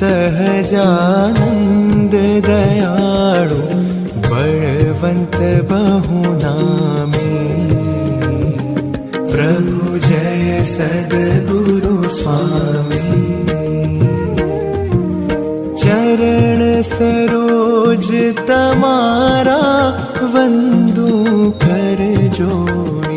सहजानन्द दयाळु बळवन्त बहुनामी। प्रभु जय सद्गुरु स्वामी। चरण सरोज तमारा वंदू कर जोड़ी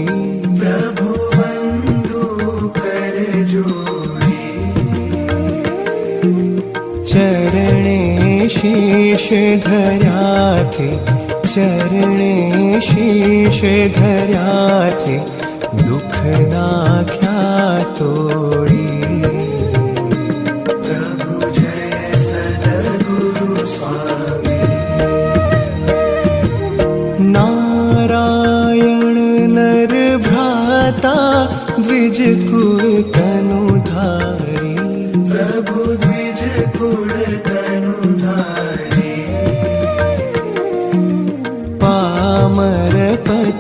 शीश धर्या थे चरणे शीश धर्या थे दुख नाख्या तोड़ी। प्रभु जय नारायण नर भ्राता द्विज कुल तनु धारी। प्रभु द्विज कुल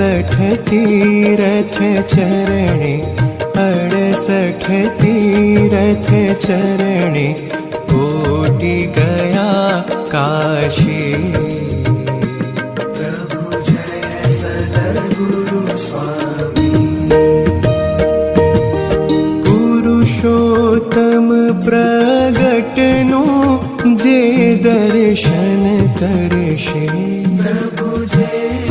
अड़सठ तीरथ चरणे अड़सठ तीरथ चरणे कोटि गया काशी। प्रभु जय सद्गुरु स्वामी। पुरुषोत्तम प्रगटनु जे दर्शन करशे। प्रभु जे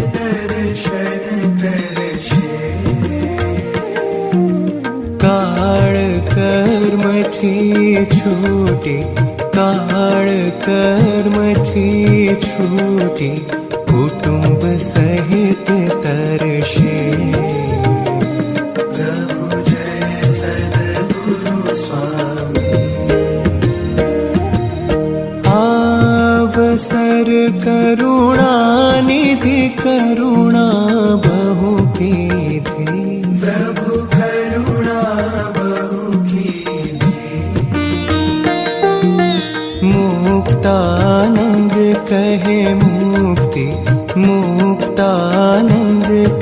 काळ कर्मथी छूटी काळ कर्मथी छूटी कुटुंब सहित तरशे। प्रभु जय सद्गुरु स्वामी। आवसर करुणा निधि करुणा बहु की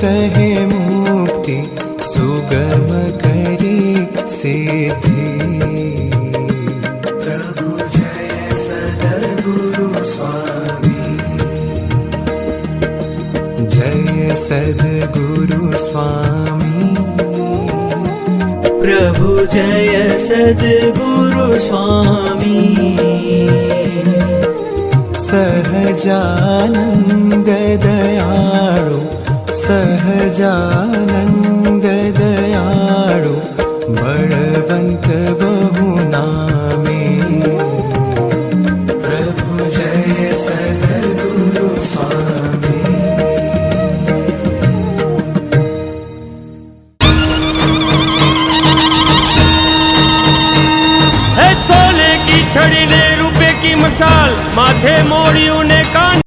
कहे मुक्ति सुगम करी सिद्धि प्रभु जय सद्गुरु स्वामी। जय सद्गुरु स्वामी। प्रभु जय सदगुरु स्वामी। सहजानन्द दयाळु सहजानन्द दयाळु बळवन्त बहुनामे। प्रभु जय सद्गुरु स्वामी। की छड़ी ने रुपए की मशाल, माथे मोड़ियों ने कान